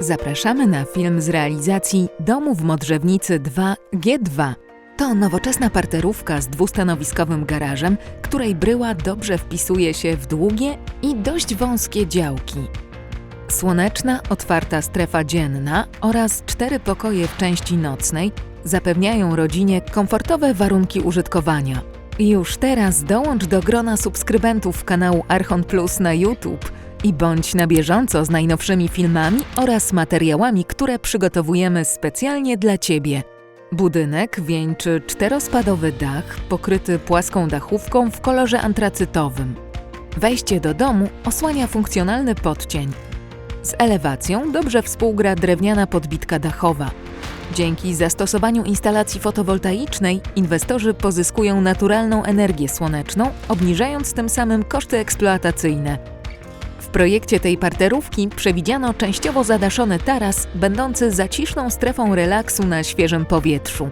Zapraszamy na film z realizacji Domu w Modrzewnicy 2 G2. To nowoczesna parterówka z dwustanowiskowym garażem, której bryła dobrze wpisuje się w długie i dość wąskie działki. Słoneczna, otwarta strefa dzienna oraz cztery pokoje w części nocnej zapewniają rodzinie komfortowe warunki użytkowania. Już teraz dołącz do grona subskrybentów kanału Archon Plus na YouTube i bądź na bieżąco z najnowszymi filmami oraz materiałami, które przygotowujemy specjalnie dla Ciebie. Budynek wieńczy czterospadowy dach pokryty płaską dachówką w kolorze antracytowym. Wejście do domu osłania funkcjonalny podcień. Z elewacją dobrze współgra drewniana podbitka dachowa. Dzięki zastosowaniu instalacji fotowoltaicznej inwestorzy pozyskują naturalną energię słoneczną, obniżając tym samym koszty eksploatacyjne. Projekcie tej parterówki przewidziano częściowo zadaszony taras, będący zaciszną strefą relaksu na świeżym powietrzu.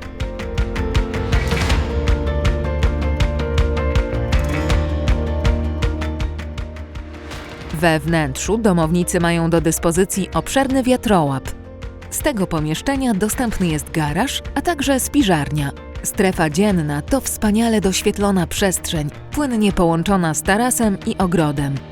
We wnętrzu domownicy mają do dyspozycji obszerny wiatrołap. Z tego pomieszczenia dostępny jest garaż, a także spiżarnia. Strefa dzienna to wspaniale doświetlona przestrzeń, płynnie połączona z tarasem i ogrodem.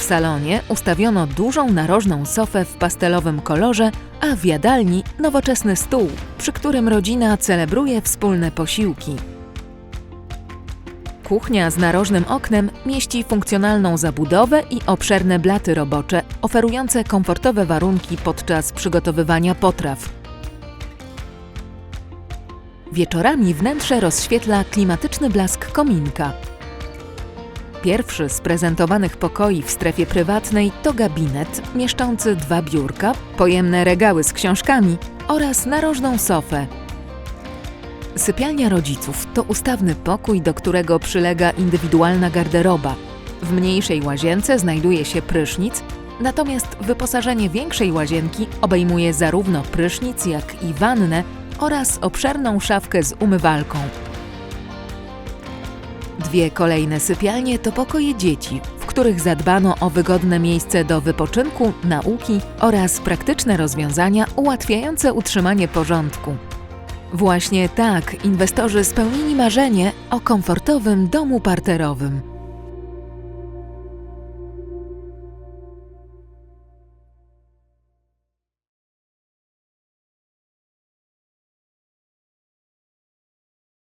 W salonie ustawiono dużą narożną sofę w pastelowym kolorze, a w jadalni nowoczesny stół, przy którym rodzina celebruje wspólne posiłki. Kuchnia z narożnym oknem mieści funkcjonalną zabudowę i obszerne blaty robocze, oferujące komfortowe warunki podczas przygotowywania potraw. Wieczorami wnętrze rozświetla klimatyczny blask kominka. Pierwszy z prezentowanych pokoi w strefie prywatnej to gabinet mieszczący dwa biurka, pojemne regały z książkami oraz narożną sofę. Sypialnia rodziców to ustawny pokój, do którego przylega indywidualna garderoba. W mniejszej łazience znajduje się prysznic, natomiast wyposażenie większej łazienki obejmuje zarówno prysznic, jak i wannę oraz obszerną szafkę z umywalką. Dwie kolejne sypialnie to pokoje dzieci, w których zadbano o wygodne miejsce do wypoczynku, nauki oraz praktyczne rozwiązania ułatwiające utrzymanie porządku. Właśnie tak inwestorzy spełnili marzenie o komfortowym domu parterowym.